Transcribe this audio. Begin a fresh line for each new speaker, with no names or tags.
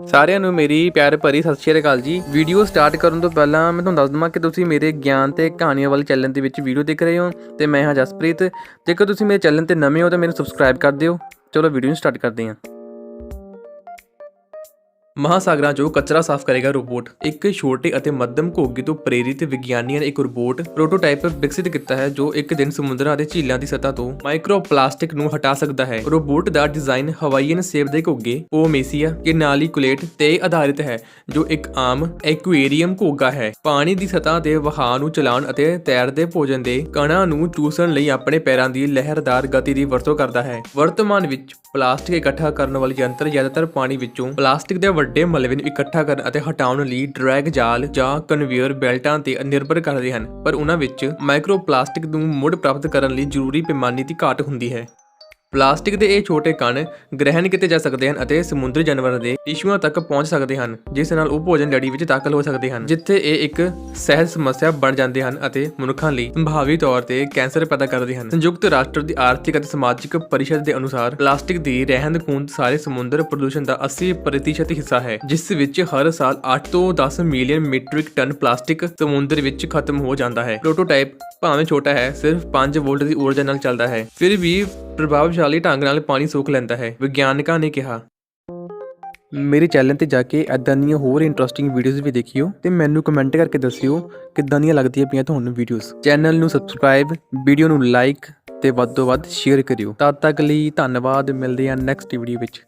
ਸਾਰਿਆਂ ਨੂੰ ਮੇਰੀ ਪਿਆਰ ਭਰੀ ਸਤਿ ਸ਼੍ਰੀ ਅਕਾਲ ਜੀ। ਵੀਡੀਓ ਸਟਾਰਟ ਕਰਨ ਤੋਂ ਪਹਿਲਾਂ ਮੈਂ ਤੁਹਾਨੂੰ ਦੱਸ ਦਵਾਂ ਕਿ ਤੁਸੀਂ ਮੇਰੇ ਗਿਆਨ ਤੇ ਕਹਾਣੀਆਂ ਵਾਲੇ ਚੈਨਲ ਦੇ ਵਿੱਚ ਵੀਡੀਓ ਦੇਖ ਰਹੇ ਹੋ ਤੇ ਮੈਂ ਹਾਂ ਜਸਪ੍ਰੀਤ। ਜੇਕਰ ਤੁਸੀਂ ਮੇਰੇ ਚੈਨਲ ਤੇ ਨਵੇਂ ਹੋ ਤਾਂ ਮੈਨੂੰ ਸਬਸਕ੍ਰਾਈਬ ਕਰ ਦਿਓ। ਚਲੋ ਵੀਡੀਓ ਨੂੰ ਸਟਾਰਟ ਕਰਦੇ ਹਾਂ। ਮਹਾਸਾਗਰਾਂ 'ਚੋਂ ਕਚਰਾ ਸਾਫ਼ ਕਰੇਗਾ ਰੋਬੋਟ। ਇੱਕ ਛੋਟੇ ਅਤੇ ਮੱਧਮ ਘੋਗੇ ਤੋਂ ਪ੍ਰੇਰਿਤ ਵਿਗਿਆਨੀਆਂ ਨੇ ਇੱਕ ਰੋਬੋਟ ਪ੍ਰੋਟੋਟਾਈਪ ਵਿਕਸਿਤ ਕੀਤਾ ਹੈ, ਜੋ ਇੱਕ ਦਿਨ ਸਮੁੰਦਰਾਂ ਅਤੇ ਝੀਲਾਂ ਦੀ ਸਤਹ ਤੋਂ ਮਾਈਕਰੋਪਲਾਸਟਿਕ ਨੂੰ ਹਟਾ ਸਕਦਾ ਹੈ। ਰੋਬੋਟ ਦਾ ਡਿਜ਼ਾਈਨ ਹਵਾਈਅਨ ਸੇਬ ਦੇ ਘੋਗੇ, ਪੋਮੇਸੀਆ, ਕਿਨਾਲੀਕੁਲੇਟ ਤੇ ਆਧਾਰਿਤ ਹੈ, ਜੋ ਇੱਕ ਆਮ ਐਕੁਏਰੀਅਮ ਘੋਗਾ ਹੈ। ਪਾਣੀ ਦੀ ਸਤਹ ਦੇ ਵਹਾਅ ਨੂੰ ਚਲਾਉਣ ਅਤੇ ਤੈਰਦੇ ਭੋਜਨ ਦੇ ਕਣਾਂ ਨੂੰ ਚੂਸਣ ਲਈ ਆਪਣੇ ਪੈਰਾਂ ਦੀ ਲਹਿਰਦਾਰ ਗਤੀ ਦੀ ਵਰਤੋਂ ਕਰਦਾ ਹੈ। ਵਰਤਮਾਨ ਵਿੱਚ ਪਲਾਸਟਿਕ ਇਕੱਠਾ ਕਰਨ ਵਾਲੇ ਯੰਤਰ ਜ਼ਿਆਦਾਤਰ ਪਾਣੀ ਵਿੱਚੋਂ ਪਲਾਸਟਿਕ ਦੇ ਵੱਡੇ ਮਲਬੇ ਨੂੰ ਇਕੱਠਾ ਕਰਨ ਅਤੇ ਹਟਾਉਣ ਲਈ ਡਰੈਗ ਜਾਲ ਜਾਂ ਕਨਵੇਅਰ ਬੈਲਟਾਂ ਤੇ ਨਿਰਭਰ ਕਰਦੇ ਹਨ, ਪਰ ਉਹਨਾਂ ਵਿੱਚ ਮਾਈਕਰੋਪਲਾਸਟਿਕ ਨੂੰ ਮੁੜ ਪ੍ਰਾਪਤ ਕਰਨ ਲਈ ਜ਼ਰੂਰੀ ਪੈਮਾਨੇ ਦੀ ਘਾਟ ਹੁੰਦੀ ਹੈ। ਪਲਾਸਟਿਕ ਦੇ ਇਹ ਛੋਟੇ ਕਣ ਗ੍ਰਹਿਣ ਕੀਤੇ ਜਾ ਸਕਦੇ ਹਨ ਅਤੇ ਸਮੁੰਦਰੀ ਜਾਨਵਰਾਂ ਦੇ ਟਿਸ਼ੂਆਂ ਤੱਕ ਪਹੁੰਚ ਸਕਦੇ ਹਨ, ਜਿਸ ਨਾਲ ਉਹ ਭੋਜਨ ਲੜੀ ਵਿੱਚ ਦਾਖਲ ਹੋ ਸਕਦੇ ਹਨ, ਜਿੱਥੇ ਇਹ ਇੱਕ ਸਹਿਜ ਸਮੱਸਿਆ ਬਣ ਜਾਂਦੇ ਹਨ ਅਤੇ ਮਨੁੱਖਾਂ ਲਈ ਸੰਭਾਵੀ ਤੌਰ ਤੇ ਕੈਂਸਰ ਪੈਦਾ ਕਰਦੇ ਹਨ। ਸੰਯੁਕਤ ਰਾਸ਼ਟਰ ਦੀ ਆਰਥਿਕ ਅਤੇ ਸਮਾਜਿਕ ਪਰਿਸ਼ਦ ਦੇ ਅਨੁਸਾਰ, ਪਲਾਸਟਿਕ ਦੀ ਰਹਿੰਦ ਖੂੰਹਦ ਸਾਰੇ ਸਮੁੰਦਰ ਪ੍ਰਦੂਸ਼ਣ ਦਾ 80% ਹਿੱਸਾ ਹੈ, ਜਿਸ ਵਿੱਚ ਹਰ ਸਾਲ 8 ਤੋਂ 10 ਮਿਲੀਅਨ ਮੀਟ੍ਰਿਕ ਟਨ ਪਲਾਸਟਿਕ ਸਮੁੰਦਰ ਵਿੱਚ ਖਤਮ ਹੋ ਜਾਂਦਾ ਹੈ। ਪ੍ਰੋਟੋਟਾਈਪ ਭਾਵੇਂ ਛੋਟਾ ਹੈ, ਸਿਰਫ 5 ਵੋਲਟ ਦੀ ਊਰਜਾ ਨਾਲ ਚੱਲਦਾ ਹੈ, ਫਿਰ ਵੀ ਪ੍ਰਭਾਵਸ਼ਾਲੀ ਢੰਗ ਨਾਲ ਪਾਣੀ ਸੋਖ ਲੈਂਦਾ ਹੈ, ਵਿਗਿਆਨਕਾਂ ਨੇ ਕਿਹਾ। ਮੇਰੇ ਚੈਨਲ ਤੇ ਜਾ ਕੇ ਐਦਾਂ ਦੀਆਂ ਹੋਰ ਇੰਟਰਸਟਿੰਗ ਵੀਡੀਓਜ਼ ਵੀ ਦੇਖਿਓ ਤੇ ਮੈਨੂੰ ਕਮੈਂਟ ਕਰਕੇ ਦੱਸਿਓ ਕਿੱਦਾਂ ਦੀਆਂ ਲੱਗਦੀਆਂ ਪਈਆਂ ਤੁਹਾਨੂੰ ਵੀਡੀਓਜ਼ ਚੈਨਲ ਨੂੰ ਸਬਸਕ੍ਰਾਈਬ ਵੀਡੀਓ ਨੂੰ ਲਾਈਕ ਤੇ ਵੱਧ ਤੋਂ ਵੱਧ ਸ਼ੇਅਰ ਕਰਿਓ। ਤਦ ਤੱਕ ਲਈ ਧੰਨਵਾਦ, ਮਿਲਦੇ ਹਾਂ ਨੈਕਸਟ ਵੀਡੀਓ ਵਿੱਚ।